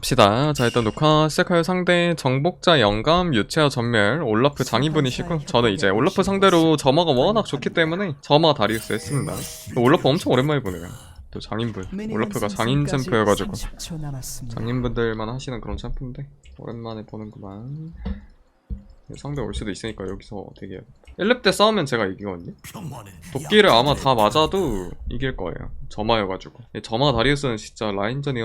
갑시다. 자 일단 녹화 시작할 상대 정복자 영감 유채화 전멸 올라프 장인분이시고 저는 이제 올라프 상대로 점화가 워낙 좋기 때문에 점화 다리우스 했습니다. 올라프 엄청 오랜만에 보네요. 또 장인분 올라프가 장인 챔프여가지고 장인분들만 하시는 그런 챔프인데 오랜만에 보는구만. 상대 올 수도 있으니까 여기서 되게 1렙 때 싸우면 제가 이기거든요. 도끼를 아마 다 맞아도 이길 거예요. 점화여가지고. 이 점화 다리우스는 진짜 라인전이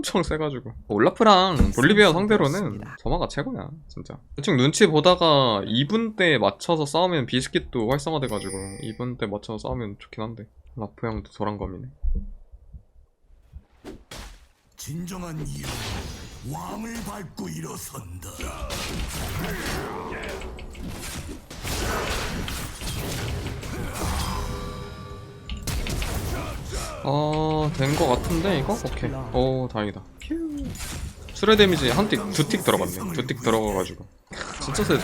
엄청 세가지고. 올라프랑 볼리비아 상대로는 점화가 최고야, 진짜. 대충 눈치 보다가 2분 때 맞춰서 싸우면 비스킷도 활성화돼가지고 2분 때 맞춰서 싸우면 좋긴 한데. 라프 형도 도란검이네. 진정한 이유 왕을 밟고 일어선다. 아, 된거 같은데, 이거? 오케이. 오, 다행이다. 수레 데미지 한 틱, 두틱 들어갔네. 두 틱 들어가가지고. 진짜 세죠.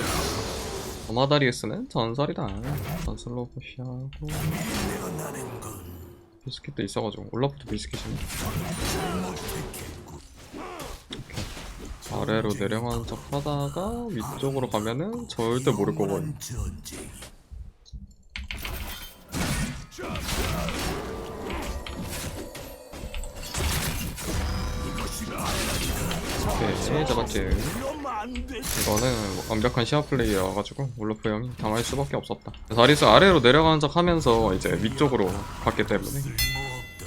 어마다리우스는 전설이다. 전설로 보시하고. 비스킷도 있어가지고. 올라프도 비스킷이네. 아래로 내려가는 척 하다가 위쪽으로 가면은 절대 모를 거거든. 전쟁. 오케이, 잡았지. 그럼 안 돼. 이거는 완벽한 시야 플레이여가지고 올로프 형이 당할 수밖에 없었다. 다리스 아래로 내려가는 척 하면서 이제 위쪽으로 갔기 때문에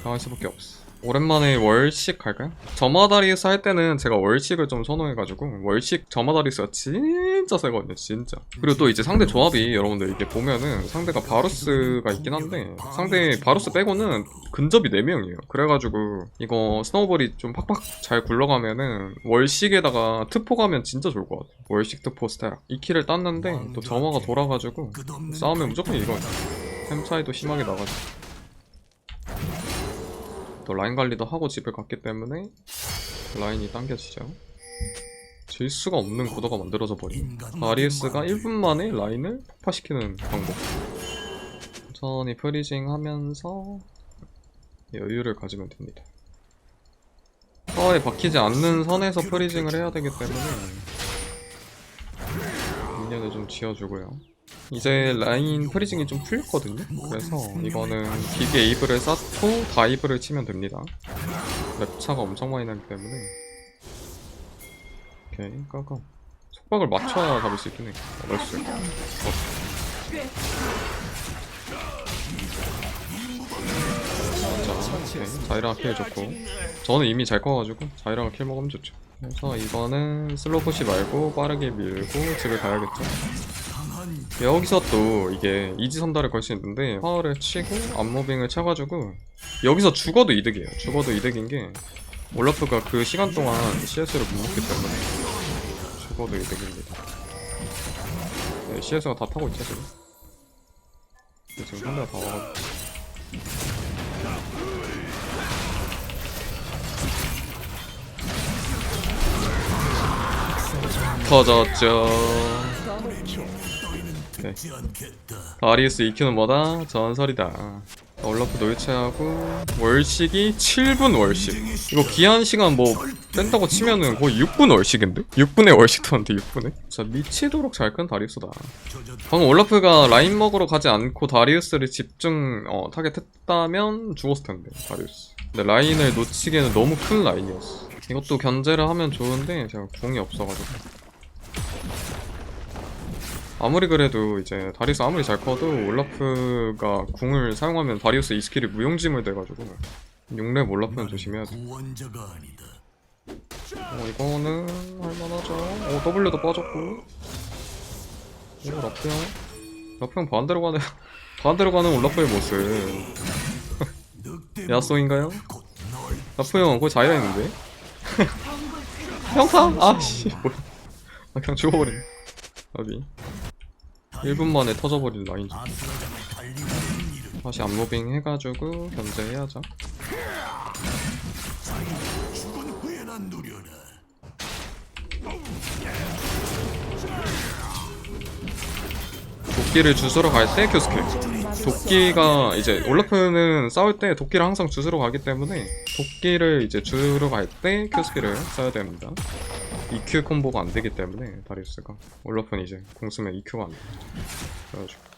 당할 수밖에 없어. 오랜만에 월식 갈까요? 점화다리스 할 때는 제가 월식을 좀 선호해가지고 월식 점화다리스가 진짜 세거든요 진짜. 그리고 또 이제 상대 조합이 여러분들 이게 보면은 상대가 바루스가 있긴 한데 상대 바루스 빼고는 근접이 4명이에요. 그래가지고 이거 스노우볼이 좀 팍팍 잘 굴러가면은 월식에다가 트포 가면 진짜 좋을 것 같아요. 월식 트포 스타일. 2킬을 땄는데 또 점화가 돌아가지고 싸우면 무조건 이거야 템 차이도 심하게 나가지고 또 라인 관리도 하고 집에 갔기 때문에 라인이 당겨지죠. 질 수가 없는 구도가 만들어져 버린 아리에스가 1분 만에 라인을 폭파시키는 방법. 천천히 프리징 하면서 여유를 가지면 됩니다. 타워에 박히지 않는 선에서 프리징을 해야 되기 때문에 미니언을 좀 지어주고요 이제 라인 프리징이 좀 풀렸거든요. 그래서 이거는 기계 에이브를 쌓고 다이브를 치면 됩니다. 랩차가 엄청 많이 나기 때문에. 오케이 까까. 속박을 맞춰야 잡을 수 있긴 해. 어, 나이스 어. 자, 오케이. 자이라가 킬 좋고. 저는 이미 잘 커가지고 자이라가 킬 먹으면 좋죠. 그래서 이거는 슬로푸시 말고 빠르게 밀고 집에 가야겠죠 여기서 또 이게 이지선다를 걸 수 있는데 파워를 치고 암무빙을 쳐가지고 여기서 죽어도 이득이에요. 죽어도 이득인 게 올라프가 그 시간 동안 CS를 못 먹기 때문에 죽어도 이득입니다. 네, CS가 다 타고 있죠 지금? 지금 상대가 다 와가지고. 터졌죠 네. 지 않겠다. 아리우스 EQ는 뭐다? 전설이다. 올라프 노이체하고 월식이 7분 월식. 이거 기한 시간 뭐 뺀다고 치면은 거의 6분 월식인데? 6분의 월식도 안돼 6분에? 진짜 미치도록 잘 큰 다리우스다. 방금 올라프가 라인 먹으러 가지 않고 다리우스를 집중 어, 타겟했다면 죽었을 텐데 다리우스. 근데 라인을 놓치기에는 너무 큰 라인이었어. 이것도 견제를 하면 좋은데 제가 궁이 없어가지고. 아무리 그래도 이제 다리우스 아무리 잘 커도 올라프가 궁을 사용하면 다리우스 이 스킬이 무용지물 돼가지고 6렙 올라프는 조심해야 돼. 어 이거는 할만하죠. 어 W도 빠졌고. 오 라프 형. 라프 형 반대로 가네. 반대로 가는 올라프의 모습. 늑대 야쏘인가요? 곧널 라프 형 거의 자이라 했는데. 형사? 아씨 뭐야. 아 그냥 죽어버리네. 어디? 1분 만에 터져버린 이름. 다시 암무빙 해가지고 견제해야죠. 도끼를 주스러 갈 때 큐스킬. 도끼가 이제 올라프는 싸울 때 도끼를 항상 주스로 가기 때문에 도끼를 이제 주로 갈때 Q스킬을 써야 됩니다. EQ 콤보가 안 되기 때문에 다리우스가 올라프는 이제 공 쓰면 EQ가 안 돼. 그래가지고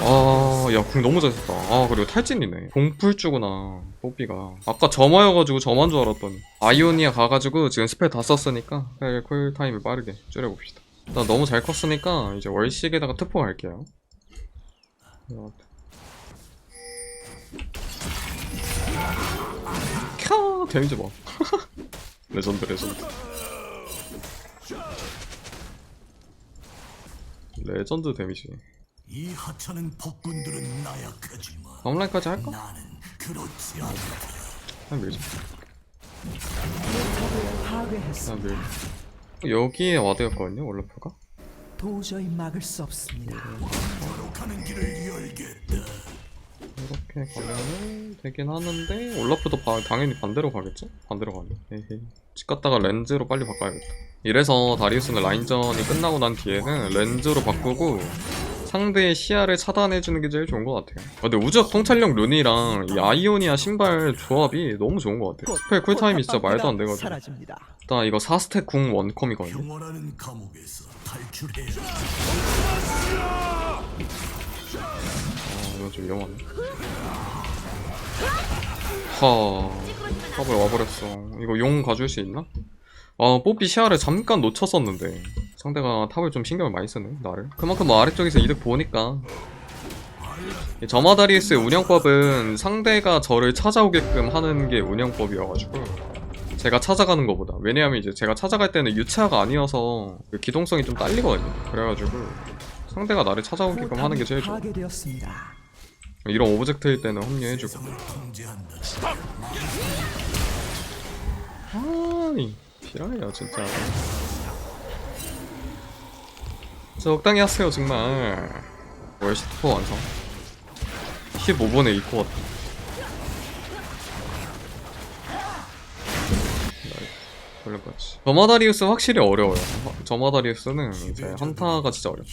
아, 야, 궁 너무 잘 썼다. 아, 그리고 탈진이네. 공풀주구나, 뽀삐가. 아까 점화여가지고 점한 줄 알았더니. 아이오니아 가가지고 지금 스펠 다 썼으니까, 빨리 쿨타임을 빠르게 줄여봅시다. 나 너무 잘 컸으니까, 이제 월식에다가 특포 갈게요. 데미지 봐. 레전드, 레전드. 레전드 데미지. 이 하찮은 폭군들은 나약하지만 다음 라인까지 할까? 나는 그렇지 않다. 그냥 밀자. 그냥 밀. 여기에 와드였거든요, 올라프가? 도저히 막을 수 없습니다. 거룩하는 길을 열겠다. 이렇게 가면은 되긴 하는데 올라프도 바- 당연히 반대로 가겠죠? 반대로 가네. 에헤이. 집 갔다가 렌즈로 빨리 바꿔야겠다. 이래서 다리우스는 라인전이 끝나고 난 뒤에는 렌즈로 바꾸고 상대의 시야를 차단해주는 게 제일 좋은 것 같아요. 아, 근데 우주학 통찰력 룬이랑 이 아이오니아 신발 조합이 너무 좋은 것 같아요. 스펠 쿨타임이 진짜 말도 안 되거든요. 일단 이거 4스택 궁 원컴이거든요. 이거 좀 위험하네. 하, 탑을 와버렸어. 이거 용 가줄 수 있나? 아, 뽀삐 시야를 잠깐 놓쳤었는데. 상대가 탑을 좀 신경을 많이 쓰네, 나를. 그만큼 뭐 아래쪽에서 이득 보니까. 이 저마다리우스의 운영법은 상대가 저를 찾아오게끔 하는 게 운영법이어가지고. 제가 찾아가는 것보다. 왜냐하면 이제 제가 찾아갈 때는 유체화가 아니어서 그 기동성이 좀 딸리거든요. 그래가지고. 상대가 나를 찾아오게끔 하는 게 제일 좋아. 이런 오브젝트일 때는 합류해주고. 아이, 싫어요, 진짜. 적당히 하세요, 정말. 월시트포 완성. 15분에 이코 같다. 저마다리우스 확실히 어려워요. 저마다리우스는 이제 한타가 진짜 어려워.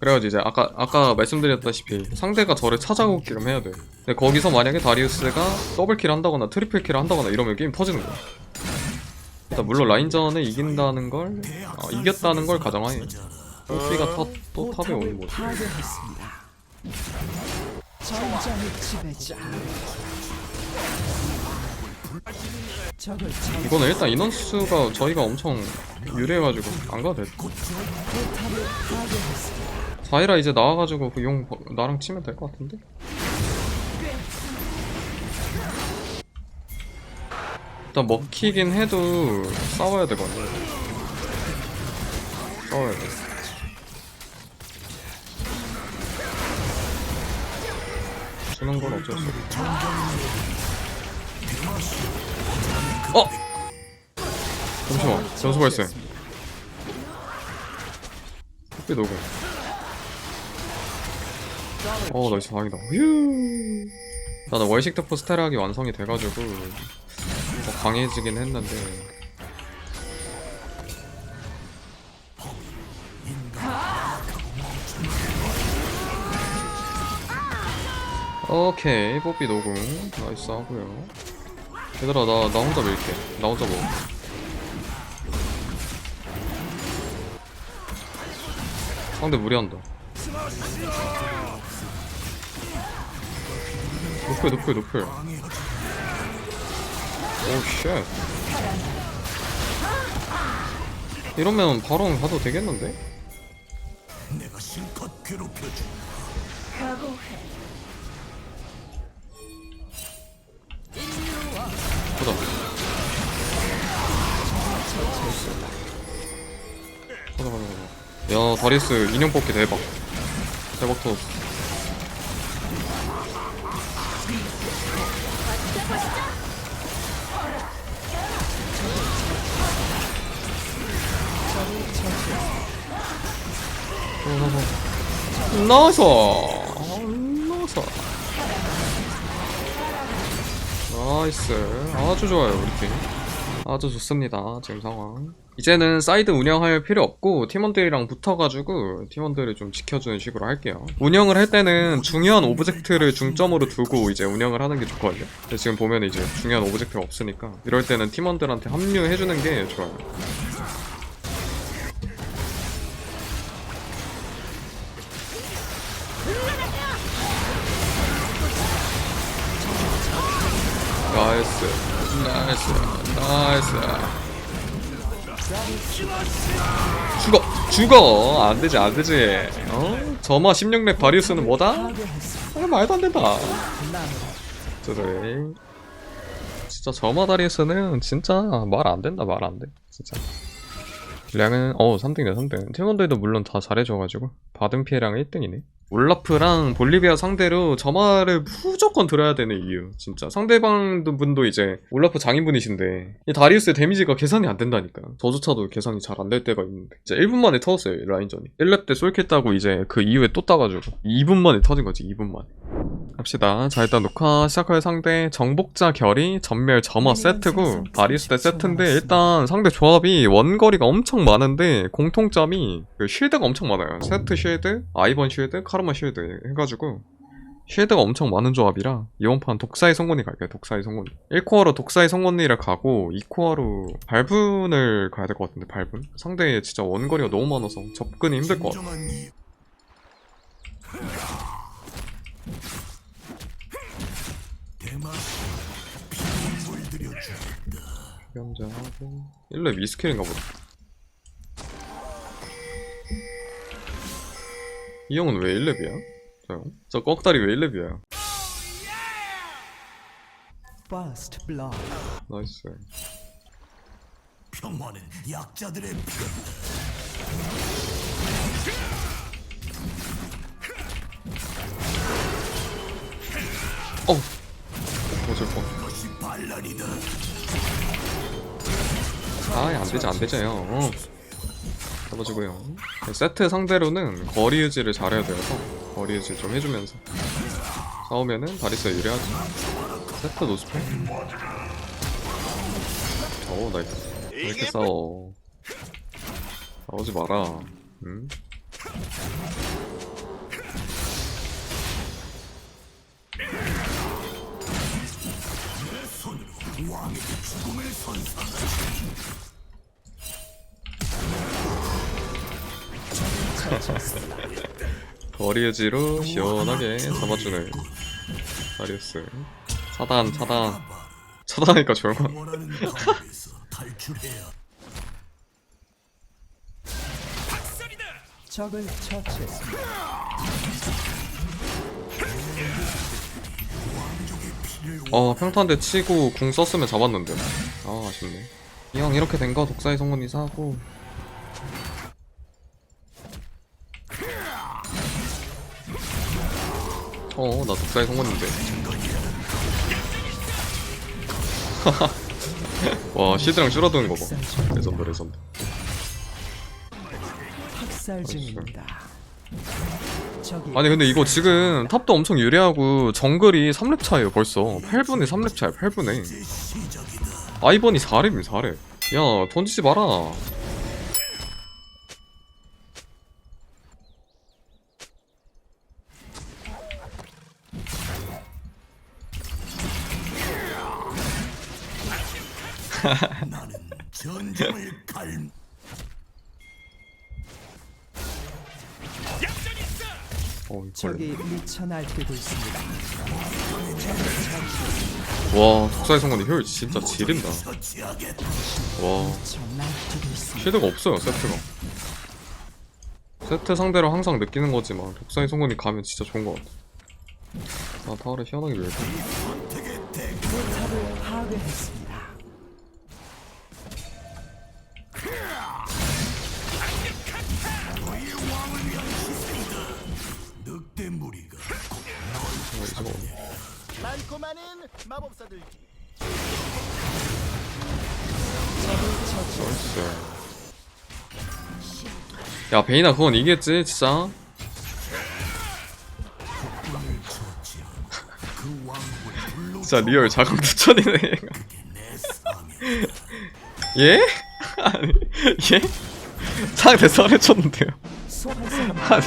그래가지고 이제 아까 아까 말씀드렸다시피 상대가 저를 찾아오기끔 해야 돼. 근데 거기서 만약에 다리우스가 더블킬 한다거나 트리플킬 한다거나 이러면 게임 터지는 거야. 일단 물론 라인전을 이긴다는 걸 어, 이겼다는 걸 가정하에 뽀삐가 탑, 또 탑에 오는 모습. 파괴했습니다. 전장의 지배자. 이거는 일단 인원수가 저희가 엄청 유리해가지고 안 가도 돼. 자이라 이제 나와가지고 그 용 나랑 치면 될 것 같은데? 일단 먹히긴 해도 싸워야 되거든. 싸워야 돼. 주는 건 어쩔 수 없어. 어! 잠시만, 점수 발생. 흑비 녹음. 어, 나이스, 다행이다. 휴. 나는 월식 대포 스테락이 완성이 돼가지고 더 강해지긴 했는데. 오케이, 뽀삐 녹음. 나이스 하고요. 얘들아, 나, 나 혼자 밀게. 나 혼자 먹어. 상대 무리한다. 노플 노플 노플 오쉣 이러면 바로 가도 되겠는데? 내가 실컷 괴롭혀주. 보자 야 다리스 인형 뽑기 대박. 대박 터졌어 나이스 나이스 나이스. 아주 좋아요 우리 팀. 아주 좋습니다 지금 상황 이제는 사이드 운영할 필요 없고 팀원들이랑 붙어가지고 팀원들을 좀 지켜주는 식으로 할게요. 운영을 할 때는 중요한 오브젝트를 중점으로 두고 이제 운영을 하는 게 좋거든요. 근데 지금 보면 이제 중요한 오브젝트가 없으니까 이럴 때는 팀원들한테 합류해주는 게 좋아요. 나이스. 나이스. 나이스 죽어 죽어. 안되지 안되지. 어? 점화 16렙 바리우스는 뭐다? 아, 말도 안된다. 저래 진짜 점화 다리우스는 진짜 말 안된다 말 안돼. 진짜. 량은 어 3등이네 3등. 팀원들도 물론 다 잘해줘가지고. 받은 피해량 1등이네 올라프랑 볼리비아 상대로 점화를 무조건 들어야 되는 이유. 진짜. 상대방 분도 이제 올라프 장인분이신데 이 다리우스의 데미지가 계산이 안 된다니까. 저조차도 계산이 잘 안 될 때가 있는데. 진짜 1분 만에 터졌어요 라인전이. 1렙 때 솔킬 따고 이제 그 이후에 또 따가지고. 2분 만에 터진 거지 2분 만에 갑시다. 자 일단 녹화 시작할 상대 정복자 결이 전멸 점화 세트고 바리스 대 세트인데 일단 상대 조합이 원거리가 엄청 많은데 공통점이 그 쉴드가 엄청 많아요. 세트 쉴드, 아이번 쉴드, 카르마 쉴드 해가지고 쉴드가 엄청 많은 조합이라 이번 판 독사의 성곤이 갈게요. 독사의 성곤이 1코어로 독사의 성곤이를 가고 2코어로 발분을 가야 될 것 같은데 발분? 상대 진짜 원거리가 너무 많아서 접근이 힘들 것 같아. 현재하고 1렙 미스킬인가 보다 이 형은 왜 1렙이야? 저 형? 저 꺽다리 왜 1렙이야? First blood. 나이스 평화는 약자들의 편. 어 것이 반란이다. 아이 안되지 안되지 형. 어. 잡아주고요. 세트 상대로는 거리 유지를 잘해야 돼서 거리 유지 좀 해주면서. 싸우면은 바리스가 유리하지 세트 노스펠? 오 나이스. 왜 이렇게 싸워? 싸우지 마라. 응? 거리 유지로 시원하게 잡아주는 바리우스 차단 차단 차단하니까 감옥에서 탈출해야. 적을 처치했습니다. 어 평탄대 치고 궁 썼으면 잡았는데. 아 아쉽네. 이형 이렇게 된 거 독사의 성분이 사고. 어나 독사의 성분인데. 와 시드랑 줄어드는 거봐. 레전드 레전드. 학살 중입니다. 아니 근데 이거 지금 탑도 엄청 유리하고 정글이 3렙 차예요 벌써. 8분에 3렙 차야 8분에 시작이다. 아이번이 4렙이면 4렙. 야 던지지 마라 어. 적이 미쳐 날뛰고 있습니다. 와 독사의 성분이 효율 진짜 지린다. 와 미쳐 날뛰고 있습니다. 쉴드가 없어요 세트가 세트 상대로 항상 느끼는 거지만 독사의 성분이 가면 진짜 좋은 것 같아 아 타워를 시원하게 밀고 마법사들기 야 베이나 그건 이겠지 진짜 진짜 리얼 자강 투천이네 예? 아니 예? 상대 썰을 쳤는데요 아니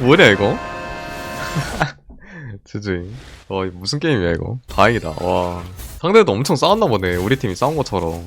뭐냐 이거? 주주이 와 무슨 게임이야 이거? 다행이다. 와. 상대도 엄청 싸웠나 보네. 우리 팀이 싸운 것처럼